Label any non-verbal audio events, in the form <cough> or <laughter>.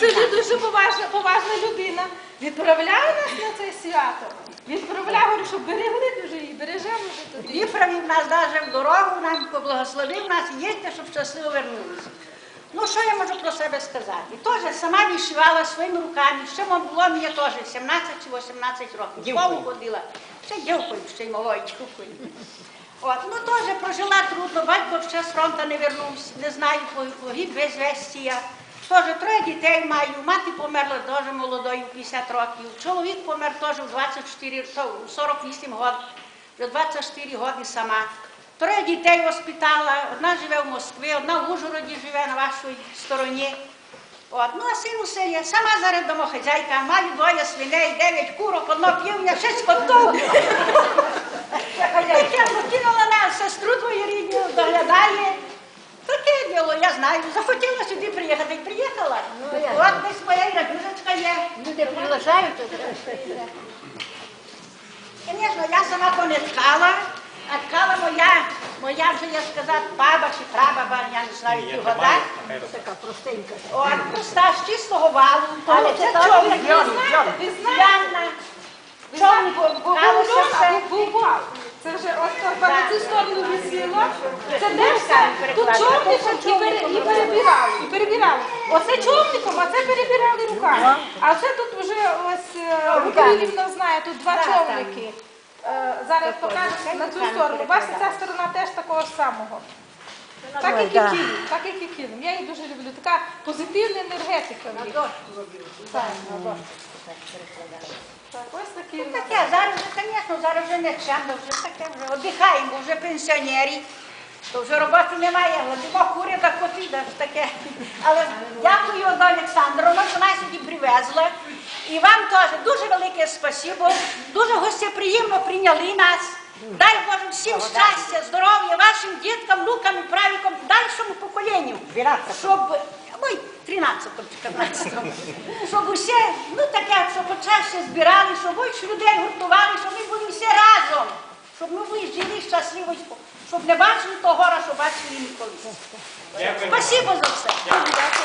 селі дуже поважна, поважна людина. Відправляє нас на це свято. Відправляє, говорю, що берегли дуже і бережемо вже тоді. Виправив нас навіть в дорогу, нам поблагословив нас, їдьте, щоб щасливо вернулися. Ну, що я можу про себе сказати? Теж сама вишивала своїми руками. Ще вам було мені теж 17 чи 18 років. Школу ходила. Ще дівкою, ще й малою дівкою. От, ну теж прожила трудно, батько ще з фронту не вернувся, не знаю, погиб без вестія. Теж троє дітей маю, мати померла дуже молодою, 50 років. Чоловік помер теж у 24, 48 років, вже 24 роки сама. Троє дітей воспитала, одна живе в Москві, одна в Ужгороді живе на вашій стороні. От, ну а син у селі, сама зараз домохазяйка, маю двоє свиней, дев'ять курок, одно півня, шість котов. Таке <laughs> покинула нас, сестру твою рідну, доглядає. Я знаю. Захотіла сюди приїхати, і приїхала. От десь моя Ірабюшечка є. Люди приглашають. Звісно, я сама то не ткала, а ткала моя, моя вже, я сказати, баба чи прабаба, я не знаю, які года. Така простенька. От, проста, з чистого валу. Але це човник, ви знаєте, ви знаєте. Ви знаєте, Човник бо все. Це вже ось так, на цю сторону висіло. Це де все? Тут човником і пере- і перебирали. І перебирали. Оце човником, а це перебирали руками. А це тут вже ось е, знає, тут два човники. Е, Зараз покажу на цю сторону. Бачите, ця сторона теж такого ж самого. Так як і. Київ, так як і Київ. Я її дуже люблю. Така позитивна енергетика. в них. Так, ось такі. Ну, Таке, зараз вже, звісно, зараз вже не чемно, вже таке вже оддихаємо, вже пенсіонері. То вже роботи немає, гладимо кури та коти, да, таке. Але дякую Одна Олександровна, що нас сюди привезла. І вам теж дуже велике спасибо. Дуже гостєприємно прийняли нас. Дай Боже всім щастя, здоров'я, вашим діткам, внукам і правікам, дальшому поколінню. Щоб, ой, 13-му, 14-му. Щоб усе, ну таке, щоб почаще збирали, щоб більше людей гуртували, щоб ми були всі разом. Щоб ми були жили щасливо, щоб не бачили того що бачили ніколи. Спасибо за все. Дякую.